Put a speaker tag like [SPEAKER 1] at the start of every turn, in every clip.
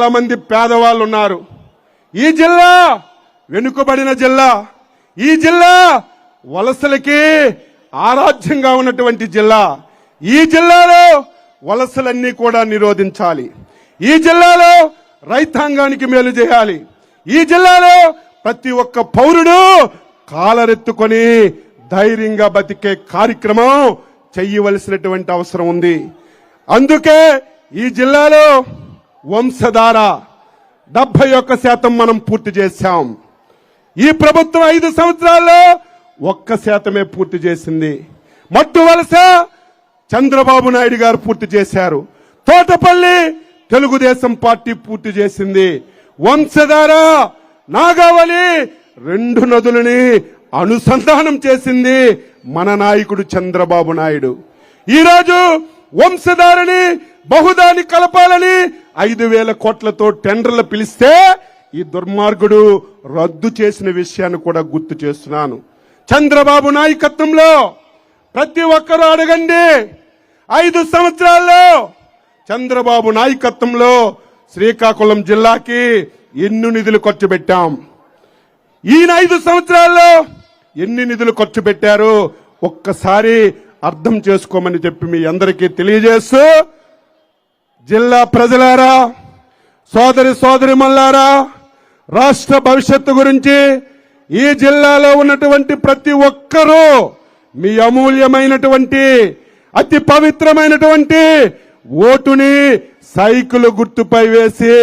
[SPEAKER 1] చాలా మంది పేదవాళ్ళు ఉన్నారు. ఈ జిల్లా వెనుకబడిన జిల్లా ఈ జిల్లా వలసలకి ఆరాధ్యంగా ఉన్నటువంటి జిల్లా. ఈ జిల్లాలో వలసలన్నీ కూడా నిరోధించాలి. ఈ జిల్లాలో రైతాంగానికి మేలు చేయాలి. ఈ జిల్లాలో ప్రతి ఒక్క పౌరుడు కాలరెత్తుకొని ధైర్యంగా బతికే కార్యక్రమం చెయ్యవలసినటువంటి అవసరం ఉంది. అందుకే ఈ జిల్లాలో వంశధార డెబ్బై ఒక్క శాతం మనం పూర్తి చేశాం. ఈ ప్రభుత్వం ఐదు సంవత్సరాల్లో ఒక్క శాతమే పూర్తి చేసింది. మట్టు వలస చంద్రబాబు నాయుడు గారు పూర్తి చేశారు. తోటపల్లి తెలుగుదేశం పార్టీ పూర్తి చేసింది. వంశధార నాగావళి రెండు నదులని అనుసంధానం చేసింది మన నాయకుడు చంద్రబాబు నాయుడు. ఈరోజు వంశధారని బహుదాని కలపాలని ఐదు వేల కోట్లతో టెండర్లు పిలిస్తే ఈ దుర్మార్గుడు రద్దు చేసిన విషయాన్ని కూడా గుర్తు చేస్తున్నాను. చంద్రబాబు నాయకత్వంలో ప్రతి ఒక్కరూ అడగండి. ఐదు సంవత్సరాల్లో చంద్రబాబు నాయకత్వంలో శ్రీకాకుళం జిల్లాకి ఎన్ని నిధులు ఖర్చు పెట్టాం? ఈయన ఐదు సంవత్సరాల్లో ఎన్ని నిధులు ఖర్చు పెట్టారు? ఒక్కసారి అర్థం చేసుకోమని చెప్పి మీ అందరికీ తెలియజేస్తూ జిల్లా ప్రజలారా సోదరి సోదరి మల్లారా రాష్ట్ర భవిష్యత్తు గురించి ఈ జిల్లాలో ఉన్నటువంటి ప్రతి ఒక్కరూ మీ అమూల్యమైనటువంటి అతి పవిత్రమైనటువంటి ఓటుని సైకిల్ గుర్తుపై వేసి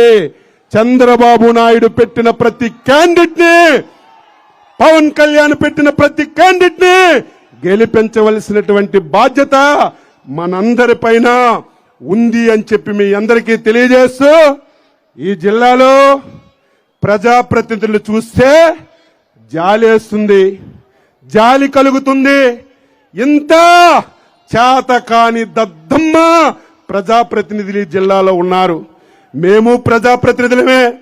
[SPEAKER 1] చంద్రబాబు నాయుడు పెట్టిన ప్రతి క్యాండిడేట్ని పవన్ కళ్యాణ్ పెట్టిన ప్రతి క్యాండిడేట్ని గెలిపించవలసినటువంటి బాధ్యత మనందరి పైన. ఉంది అని చెప్పి మీ అందరికీ తెలియజేస్తూ ఈ జిల్లాలో ప్రజాప్రతినిధులు చూస్తే జాలేస్తుంది జాలి కలుగుతుంది. ఇంత చేత కాని దద్దమ్మ ప్రజాప్రతినిధులు ఈ జిల్లాలో ఉన్నారు. మేము ప్రజాప్రతినిధులమే.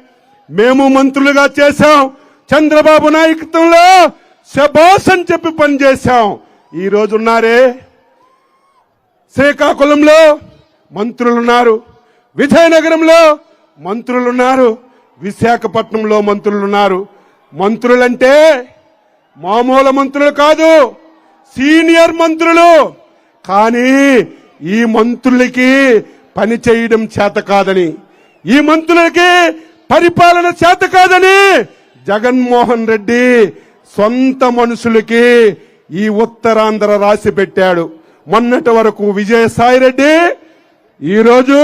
[SPEAKER 1] మేము మంత్రులుగా చేశాం. చంద్రబాబు నాయకత్వంలో శబాస్ అని చెప్పి పనిచేశాం. ఈ రోజు ఉన్నారే శ్రీకాకుళంలో మంత్రులున్నారు. విజయనగరంలో మంత్రులున్నారు. విశాఖపట్నంలో మంత్రులున్నారు. మంత్రులంటే మామూలు మంత్రులు కాదు సీనియర్ మంత్రులు. కానీ ఈ మంత్రులకి పని చేయడం చేత కాదని ఈ మంత్రులకి పరిపాలన చేత కాదని జగన్మోహన్ రెడ్డి సొంత మనుషులకి ఈ ఉత్తరాంధ్ర రాసి పెట్టాడు. మొన్నటి వరకు విజయసాయి రెడ్డి ఈరోజు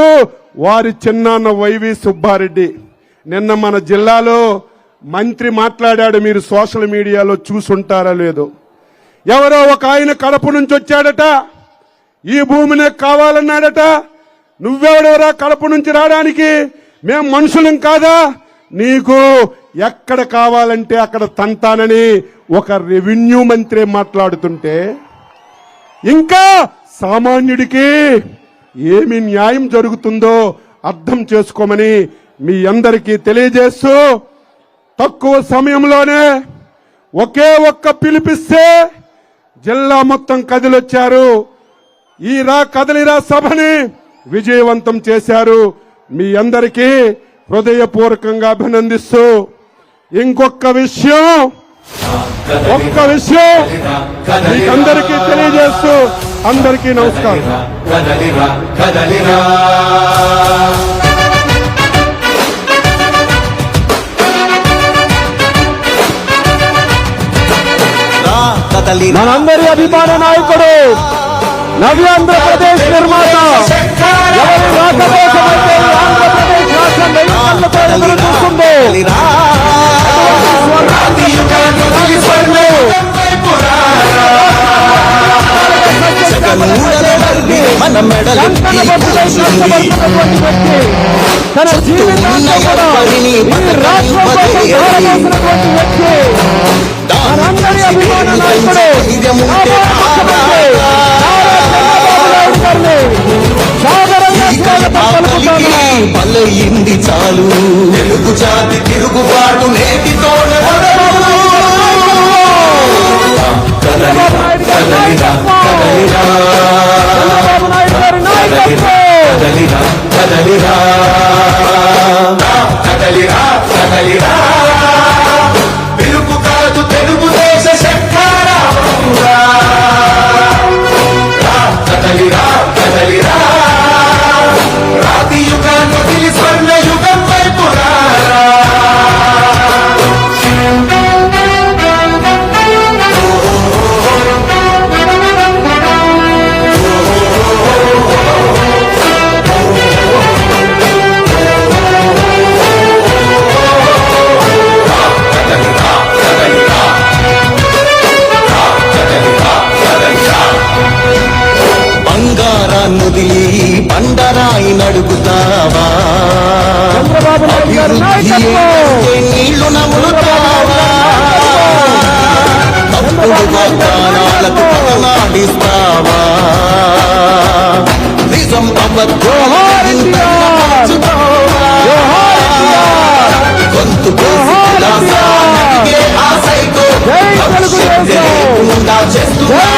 [SPEAKER 1] వారి చిన్నాన్న వైవి సుబ్బారెడ్డి నిన్న మన జిల్లాలో మంత్రి మాట్లాడాడు మీరు సోషల్ మీడియాలో చూసుంటారా లేదో. ఎవరో ఒక ఆయన కడప నుంచి వచ్చాడట ఈ భూమిని కావాలన్నాడట నువ్వెవడెవరా కడప నుంచి రావడానికి? మేం మనుషులం కాదా? నీకు ఎక్కడ కావాలంటే అక్కడ తంతానని ఒక రెవెన్యూ మంత్రి మాట్లాడుతుంటే ఇంకా సామాన్యుడికి ఏమి న్యాయం జరుగుతుందో అర్థం చేసుకోమని మీ అందరికీ తెలియజేస్తూ తక్కువ సమయంలోనే ఒకే ఒక్క పిలిపిస్తే జిల్లా మొత్తం కదిలొచ్చారు. ఈ రా కదలిరా సభని విజయవంతం చేశారు. మీ అందరికీ హృదయపూర్వకంగా అభినందిస్తూ ఇంకొక విషయం ఒక్క విషయం మీకందరికీ తెలియజేస్తూ అందరికీ నమస్కారం. మనందరి అభిమాన నాయకుడు నవ్యాంధ్రప్రదేశ్ నిర్మాత కంకణ కష్టపడుతున్నటువంటి వ్యక్తి తన జీవితాంతా కూడా ఈ రాష్ట్రం కోసం వ్యక్తి మనందరి అభిమాన నాయకుడు
[SPEAKER 2] చాలు. తెలుగు జాతి తిరుగుబాటు నేటితో నన్నుదిలి బండరాయి నడుగుతావా? నీళ్ళు నవ్వుతావా నిజం చేస్తున్నాడు